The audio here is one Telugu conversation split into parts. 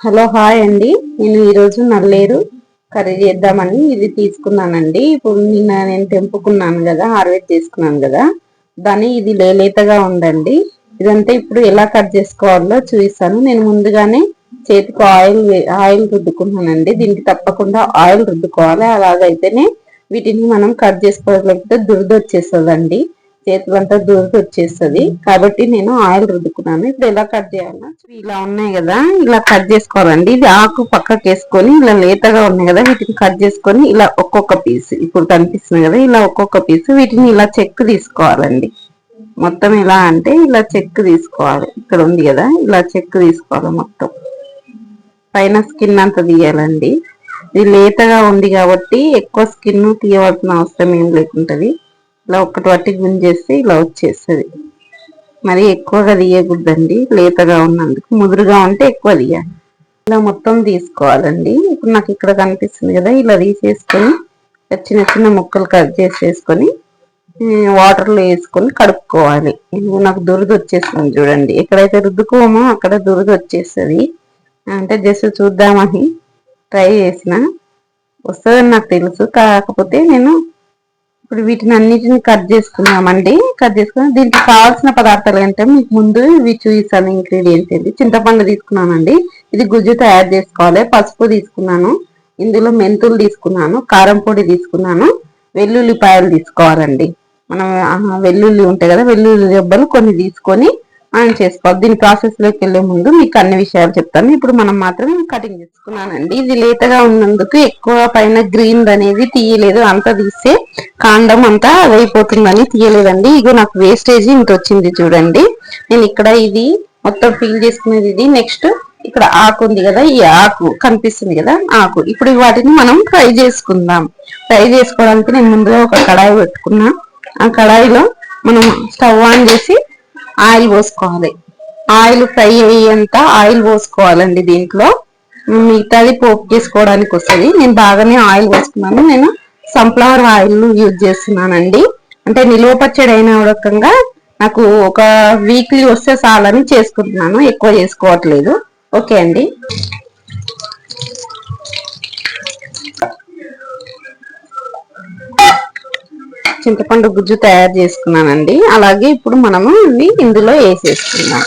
హలో హాయ్ అండి. నేను ఈరోజు నల్లేరు కర్రీ చేద్దామని ఇది తీసుకున్నానండి. ఇప్పుడు నిన్న నేను తెంపుకున్నాను కదా హార్వెస్ట్ చేసుకున్నాను కదా. దాన్ని ఇది లేలేతగా ఉందండి ఇదంతా ఇప్పుడు ఎలా కట్ చేసుకోవాలో చూపిస్తాను. నేను ముందుగానే చేతికి ఆయిల్ ఆయిల్ రుద్దుకున్నానండి దీనికి తప్పకుండా ఆయిల్ రుద్దుకోవాలి. అలాగైతేనే వీటిని మనం కట్ చేసుకోలేకపోతే దురద వచ్చేస్తుందండి. చేతులంతా దూరకి వచ్చేస్తుంది కాబట్టి నేను ఆయిల్ రుద్దుకున్నాను. ఇప్పుడు ఎలా కట్ చేయాలన్నా ఇలా ఉన్నాయి కదా ఇలా కట్ చేసుకోవాలండి. ఇది ఆకు పక్కకి వేసుకొని ఇలా లేతగా ఉన్నాయి కదా వీటిని కట్ చేసుకొని ఇలా ఒక్కొక్క పీస్ ఇప్పుడు కనిపిస్తుంది కదా ఇలా ఒక్కొక్క పీస్ వీటిని ఇలా చెక్ తీసుకోవాలండి. మొత్తం ఎలా అంటే ఇలా చెక్ తీసుకోవాలి. ఇక్కడ ఉంది కదా ఇలా చెక్ తీసుకోవాలి మొత్తం. పైన స్కిన్ అంతా తీయాలండి. ఇది లేతగా ఉంది కాబట్టి ఎక్కువ స్కిన్ తీయవలసిన అవసరం ఏం లేకుంటుంది. ఇలా ఒకటి వట్టి గుంజేస్తే ఇలా వచ్చేస్తుంది. మరి ఎక్కువగా తీయకూడదండి. లేతగా ఉన్నందుకు. ముదురుగా ఉంటే ఎక్కువ తీయాలి. ఇలా మొత్తం తీసుకోవాలండి. ఇప్పుడు నాకు ఇక్కడ కనిపిస్తుంది కదా ఇలా తీసేసుకొని చిన్న చిన్న ముక్కలు కట్ చేసేసుకొని వాటర్లో వేసుకొని కడుక్కోవాలి. నాకు దురద వచ్చేస్తుంది చూడండి. ఎక్కడైతే రుద్దుకోమో అక్కడ దురద వచ్చేస్తుంది. అంటే జస్ట్ చూద్దామని ట్రై చేసిన. వస్తుందని నాకు తెలుసు. కాకపోతే నేను ఇప్పుడు వీటిని అన్నిటిని కట్ చేసుకున్నామండి. కట్ చేసుకుని దీనికి కావాల్సిన పదార్థాలు అంటే మీకు ముందు ఇవి చూపిస్తాను ఇంగ్రీడియంట్స్ ఏంటి చింతపండు తీసుకున్నానండి. ఇది గుజ్జు తయారు చేసుకోవాలి. పసుపు తీసుకున్నాను. ఇందులో మెంతులు తీసుకున్నాను. కారం పొడి తీసుకున్నాను. వెల్లుల్లిపాయలు తీసుకోవాలండి. మనం వెల్లుల్లి ఉంటాయి కదా వెల్లుల్లి దెబ్బలు కొన్ని తీసుకొని మనం చేసుకోవాలి దీని ప్రాసెస్లోకి వెళ్ళే ముందు మీకు అన్ని విషయాలు చెప్తాను. ఇప్పుడు మనం మాత్రం కటింగ్ చేసుకున్నానండి. ఇది లేతగా ఉన్నందుకు ఎక్కువ పైన గ్రీన్ అనేది తీయలేదు. అంతా తీస్తే కాండం అంతా అదైపోతుందని తీయలేదండి. ఇగో నాకు వేస్టేజ్ ఇంత వచ్చింది చూడండి. నేను ఇక్కడ ఇది మొత్తం ఫీల్ చేసుకునేది ఇది. నెక్స్ట్ ఇక్కడ ఆకు ఉంది కదా ఈ ఆకు కనిపిస్తుంది కదా ఆకు. ఇప్పుడు వాటిని మనం ఫ్రై చేసుకుందాం. ఫ్రై చేసుకోవడానికి నేను ముందుగా ఒక కడాయి పెట్టుకున్నా. ఆ కడాయిలో మనం స్టవ్ ఆన్ చేసి ఆయిల్ పోసుకోవాలి. ఆయిల్ ఫ్రై అయ్యేంత ఆయిల్ పోసుకోవాలండి దీంట్లో. మిగతాది పోపు చేసుకోవడానికి వస్తుంది. నేను బాగానే ఆయిల్ పోసుకున్నాను. నేను సన్ఫ్లవర్ ఆయిల్ యూజ్ చేస్తున్నానండి. అంటే నిలువ పచ్చడి అయిన రకంగా నాకు ఒక వీక్లీ వస్తే చాలని చేసుకుంటున్నాను. ఎక్కువ చేసుకోవట్లేదు. ఓకే అండి. చింతపండు గుజ్జు తయారు చేసుకున్నానండి. అలాగే ఇప్పుడు మనము ఇందులో వేసేసుకున్నాం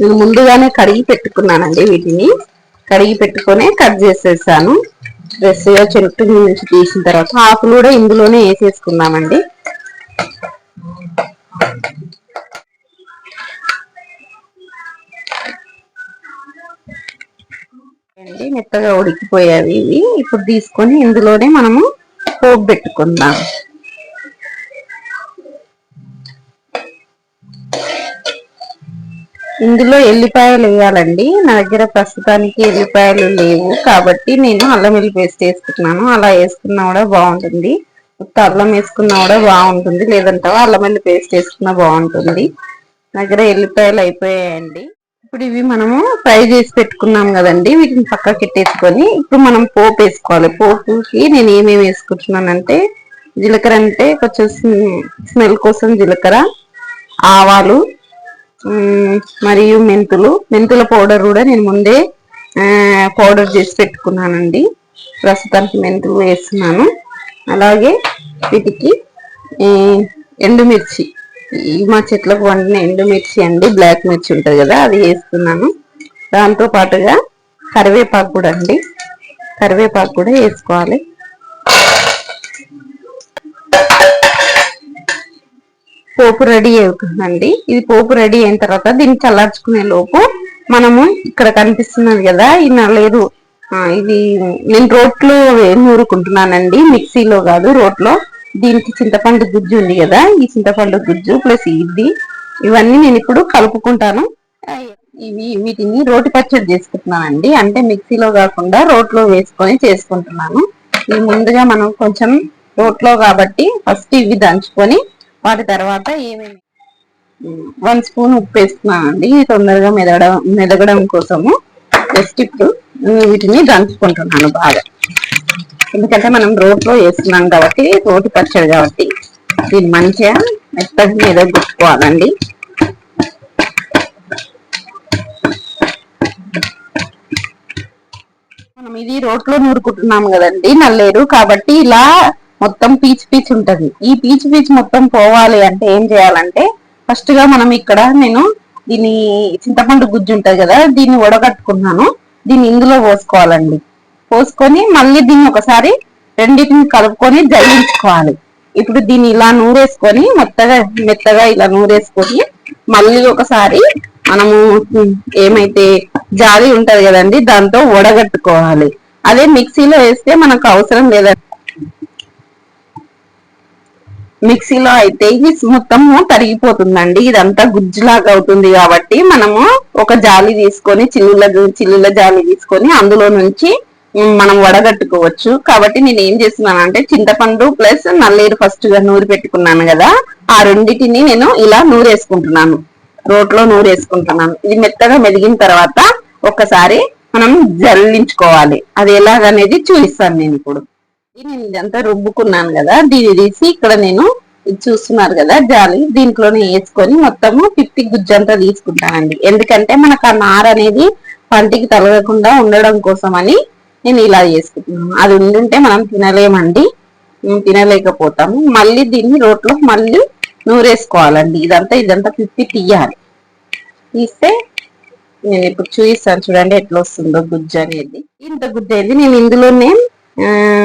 నేను ముందుగానే కడిగి పెట్టుకున్నానండి వీటిని. కడిగి పెట్టుకొని కట్ చేసేసాను. ఫ్రెష్గా చెట్టు నుంచి తీసిన తర్వాత ఆకులు కూడా ఇందులోనే వేసేసుకున్నామండి మెత్తగా ఉడికిపోయావి ఇవి. ఇప్పుడు తీసుకొని ఇందులోనే మనము పోపు పెట్టుకుందాం ఇందులో ఎల్లిపాయలు వేయాలండి. నా దగ్గర ప్రస్తుతానికి ఎల్లిపాయలు లేవు. కాబట్టి నేను అల్లం వెల్లి పేస్ట్ వేసుకుంటున్నాను. అలా వేసుకున్నా కూడా బాగుంటుంది. ఉత్త అల్లం వేసుకున్నా కూడా బాగుంటుంది. లేదంటే అల్లం వెల్లి పేస్ట్ వేసుకున్నా బాగుంటుంది. నా దగ్గర ఎల్లిపాయలు అయిపోయాయండి. ఇప్పుడు ఇవి మనము ఫ్రై చేసి పెట్టుకున్నాం కదండి వీటిని పక్కకి పెట్టేసుకొని ఇప్పుడు మనం పోపు వేసుకోవాలి. పోపుకి నేను ఏమేమి వేసుకుంటున్నానంటే జీలకర్ర అంటే కొంచెం స్మెల్ కోసం జీలకర్ర ఆవాలు మరియు మెంతులు. మెంతుల పౌడర్ కూడా నేను ముందే పౌడర్ చేసి పెట్టుకున్నానండి. ప్రస్తుతానికి మెంతులు వేస్తున్నాను. అలాగే వీటికి ఎండుమిర్చి. మా చెట్లకు వండిన ఎండుమిర్చి అండి బ్లాక్ మిర్చి ఉంటుంది కదా అది వేసుకున్నాను దాంతో పాటుగా కరివేపాకు కూడా అండి. కరివేపాకు కూడా వేసుకోవాలి. పోపు రెడీ అవుతుందండి. ఇది పోపు రెడీ అయిన తర్వాత దీన్ని చల్లార్చుకునే లోపు మనము ఇక్కడ కనిపిస్తున్నది కదా ఈ నలేదు ఇది నేను రోట్లో నూరుకుంటున్నానండి మిక్సీలో కాదు రోట్లో. దీనికి చింతపండు గుజ్జు ఉంది కదా ఈ చింతపండు గుజ్జు ప్లస్ ఇది ఇవన్నీ నేను ఇప్పుడు కలుపుకుంటాను. ఇవి వీటిని రోటి పచ్చడి చేసుకుంటున్నానండి. అంటే మిక్సీలో కాకుండా రోట్లో వేసుకొని చేసుకుంటున్నాను. ఇవి ముందుగా మనం కొంచెం రోట్లో కాబట్టి ఫస్ట్ ఇవి దంచుకొని వాటి తర్వాత ఏమేమి వన్ స్పూన్ ఉప్పు వేస్తున్నానండి. తొందరగా మెదగడం మెదగడం కోసము. జస్ట్ ఇప్పుడు వీటిని దంచుకుంటున్నాను బాగా. ఎందుకంటే మనం రోడ్లో వేస్తున్నాం కాబట్టి రోటి పచ్చడి కాబట్టి దీన్ని మంచిగా ఎప్పటి మీద గుట్టుకోవాలండి మనం ఇది రోడ్లో నూరుకుంటున్నాం కదండి నల్లేరు. కాబట్టి ఇలా మొత్తం పీచ్ పీచ్ ఉంటుంది. ఈ పీచ్ పీచ్ మొత్తం పోవాలి అంటే ఏం చేయాలంటే ఫస్ట్గా మనం ఇక్కడ నేను దీని చింతపండు గుజ్జు ఉంటుంది కదా దీన్ని వడగట్టుకున్నాను. దీన్ని ఇందులో పోసుకోవాలండి. పోసుకొని మళ్ళీ దీన్ని ఒకసారి రెండింటిని కలుపుకొని జల్లించుకోవాలి. ఇప్పుడు దీన్ని ఇలా నూరేసుకొని మెత్తగా మెత్తగా ఇలా నూరేసుకొని మళ్ళీ ఒకసారి మనము ఏమైతే జాలి ఉంటది కదండి దాంతో వడగట్టుకోవాలి. అదే మిక్సీలో వేస్తే మనకు అవసరం లేదండి. మిక్సీలో అయితే ఇది మొత్తము తరిగిపోతుందండి. ఇదంతా గుజ్జులాగా అవుతుంది కాబట్టి మనము ఒక జాలి తీసుకొని చిల్లుల చిల్లుల జాలి తీసుకొని అందులో నుంచి మనం వడగట్టుకోవచ్చు. కాబట్టి నేను ఏం చేస్తున్నాను అంటే చింతపండు ప్లస్ నల్లేరు ఫస్ట్గా నూరి పెట్టుకున్నాను కదా. ఆ రెండింటిని నేను ఇలా నూరేసుకుంటున్నాను. రోట్లో నూరేసుకుంటున్నాను. ఇది మెత్తగా మెదిగిన తర్వాత ఒక్కసారి మనం జల్లించుకోవాలి. అది ఎలాగనేది చూపిస్తాను నేను ఇప్పుడు. నేను ఇదంతా రుబ్బుకున్నాను కదా. దీన్ని తీసి ఇక్కడ నేను చూస్తున్నారు కదా జాలి. దీంట్లోనే వేసుకొని మొత్తము పిప్పి గుజ్జంతా తీసుకుంటానండి. ఎందుకంటే మనకు ఆ నార అనేది పంటికి తలగకుండా ఉండడం కోసం అని నేను ఇలా చేసుకుంటున్నాను. అది ఉండుంటే మనం తినలేమండి. తినలేకపోతాము. మళ్ళీ దీన్ని రోట్లో మళ్ళీ నూరేసుకోవాలండి. ఇదంతా ఇదంతా తిప్పి తీయాలి. తీస్తే నేను ఇప్పుడు చూపిస్తాను చూడండి ఎట్లా వస్తుందో గుజ్జు అనేది. ఇంత గుజ్జు అనేది నేను ఇందులోనే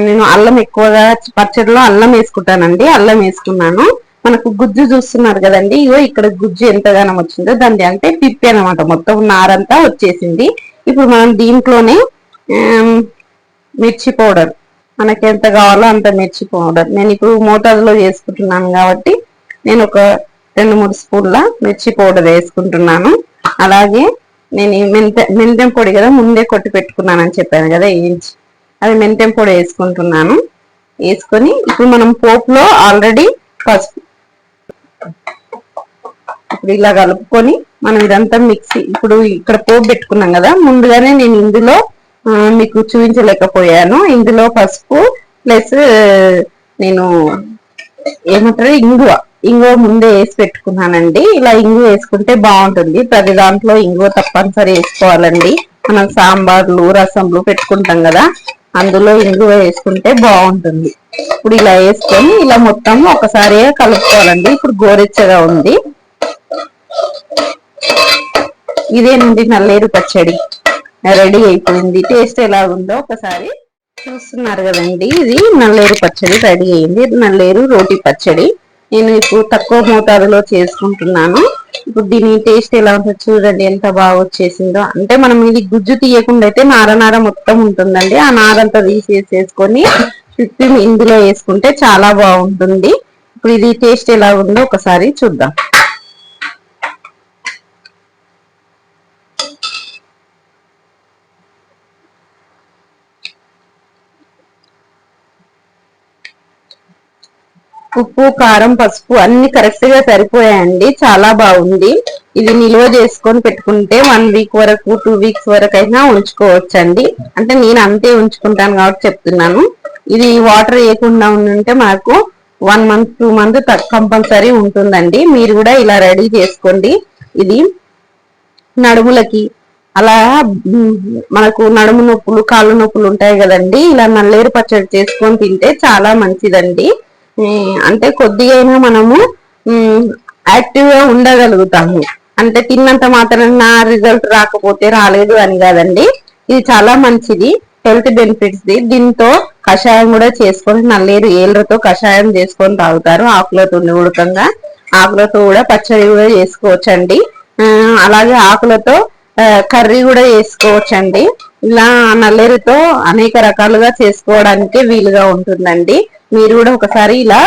నేను అల్లం ఎక్కువగా పచ్చడిలో అల్లం వేసుకుంటానండి. అల్లం వేసుకున్నాను. మనకు గుజ్జు చూస్తున్నారు కదండి. ఇగో ఇక్కడ గుజ్జు ఎంతగానో వచ్చిందో. దాన్ని అంటే పిప్పి అనమాట మొత్తం నారంతా వచ్చేసింది. ఇప్పుడు మనం దీంట్లోనే మిర్చి పౌడర్. మనకి ఎంత కావాలో అంత మిర్చి పౌడర్. నేను ఇప్పుడు మోతాదులో చేసుకుంటున్నాను కాబట్టి నేను ఒక రెండు మూడు స్పూన్ల మిర్చి పౌడర్ వేసుకుంటున్నాను. అలాగే నేను మెంత మెంతెం పొడి కదా ముందే కొట్టి పెట్టుకున్నాను అని చెప్పాను కదా ఏంచి అది మెంతెం పొడి వేసుకుంటున్నాను. వేసుకొని ఇప్పుడు మనం పోపులో ఆల్రెడీ పసుపు ఇప్పుడు ఇలా కలుపుకొని మనం ఇదంతా మిక్సీ ఇప్పుడు ఇక్కడ పోపు పెట్టుకున్నాం కదా ముందుగానే నేను ఇందులో మీకు చూపించలేకపోయాను. ఇందులో పసుపు ప్లస్ నేను ఏమంటారు ఇంగువ. ఇంగువ ముందే వేసి పెట్టుకున్నానండి. ఇలా ఇంగువ వేసుకుంటే బాగుంటుంది. ప్రతి దాంట్లో ఇంగువ తప్పనిసరి వేసుకోవాలండి. మనం సాంబార్లు రసంలు పెట్టుకుంటాం కదా అందులో ఇంగువ వేసుకుంటే బాగుంటుంది. ఇప్పుడు ఇలా వేసుకొని ఇలా మొత్తం ఒకసారి కలుపుకోవాలండి. ఇప్పుడు గోరెచ్చగా ఉంది. ఇదేనండి నల్లేరు పచ్చడి. రెడీ అయిపోయింది. టేస్ట్ ఎలా ఉందో ఒకసారి చూస్తున్నారు కదండి. ఇది నల్లేరు పచ్చడి రెడీ అయింది. నల్లేరు రోటి పచ్చడి. నేను ఇప్పుడు తక్కువ మోతాదులో చేసుకుంటున్నాను. ఇప్పుడు దీని టేస్ట్ ఎలా ఉంటుందో చూడండి. ఎంత బాగా వచ్చేసిందో. అంటే మనం ఇది గుజ్జు తీయకుండా అయితే నార నార మొత్తం ఉంటుందండి. ఆ నారంతా తీసేసేసుకొని చుట్టూ ఇందులో వేసుకుంటే చాలా బాగుంటుంది. ఇప్పుడు ఇది టేస్ట్ ఎలా ఉందో ఒకసారి చూద్దాం. ఉప్పు కారం పసుపు అన్ని కరెక్ట్గా సరిపోయాయండి. చాలా బాగుంది. ఇది నిల్వ చేసుకొని పెట్టుకుంటే వన్ వీక్ వరకు టూ వీక్స్ వరకు అయినా ఉంచుకోవచ్చండి. అంటే నేను అంతే ఉంచుకుంటాను కాబట్టి చెప్తున్నాను. ఇది వాటర్ వేయకుండా ఉంటే మాకు one month two month compulsory ఉంటుందండి. మీరు కూడా ఇలా రెడీ చేసుకోండి. ఇది నడుములకి అలా మనకు నడుము నొప్పులు కాళ్ళు నొప్పులు ఉంటాయి కదండి. ఇలా నల్లేరు పచ్చడి చేసుకొని తింటే చాలా మంచిదండి. అంటే కొద్దిగైనా మనము యాక్టివ్గా ఉండగలుగుతాము. అంటే తిన్నంత మాత్రం నా రిజల్ట్ రాకపోతే రాలేదు అని కాదండి. ఇది చాలా మంచిది. హెల్త్ బెనిఫిట్స్ ది దీంతో కషాయం కూడా చేసుకొని నల్లేరు ఏళ్ళతో కషాయం చేసుకొని తాగుతారు. ఆకులతో ఉడకంగా ఆకులతో కూడా పచ్చడి కూడా చేసుకోవచ్చండి. అలాగే ఆకులతో కర్రీ కూడా చేసుకోవచ్చండి. ఇలా నల్లేరుతో అనేక రకాలుగా చేసుకోవడానికి వీలుగా ఉంటుందండి. మీరు కూడా ఒకసారి ఇలా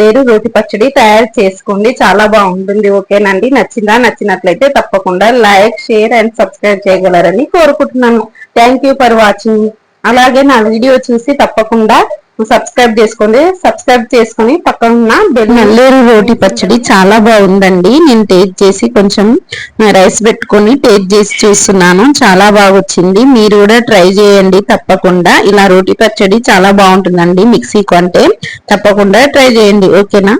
లేరు రోటి పచ్చడి తయారు చేసుకోండి. చాలా బాగుంటుంది. ఓకేనండి? నచ్చిందా? నచ్చినట్లయితే తప్పకుండా లైక్ షేర్ అండ్ సబ్స్క్రైబ్ చేయగలరని కోరుకుంటున్నాను. Thank for watching. అలాగే నా వీడియో చూసి తప్పకుండా సబ్స్క్రైబ్ చేసుకోండి. సబ్స్క్రైబ్ చేసుకుని పక్కన నల్లేరు రోటి పచ్చడి చాలా బాగుందండి. నేను టేస్ట్ చేసి కొంచెం రైస్ పెట్టుకొని టేస్ట్ చేసి చూస్తున్నాను. చాలా బాగా వచ్చింది మీరు కూడా ట్రై చేయండి తప్పకుండా. ఇలా రోటి పచ్చడి చాలా బాగుంటుందండి మిక్సీ కంటే తప్పకుండా ట్రై చేయండి. ఓకేనా?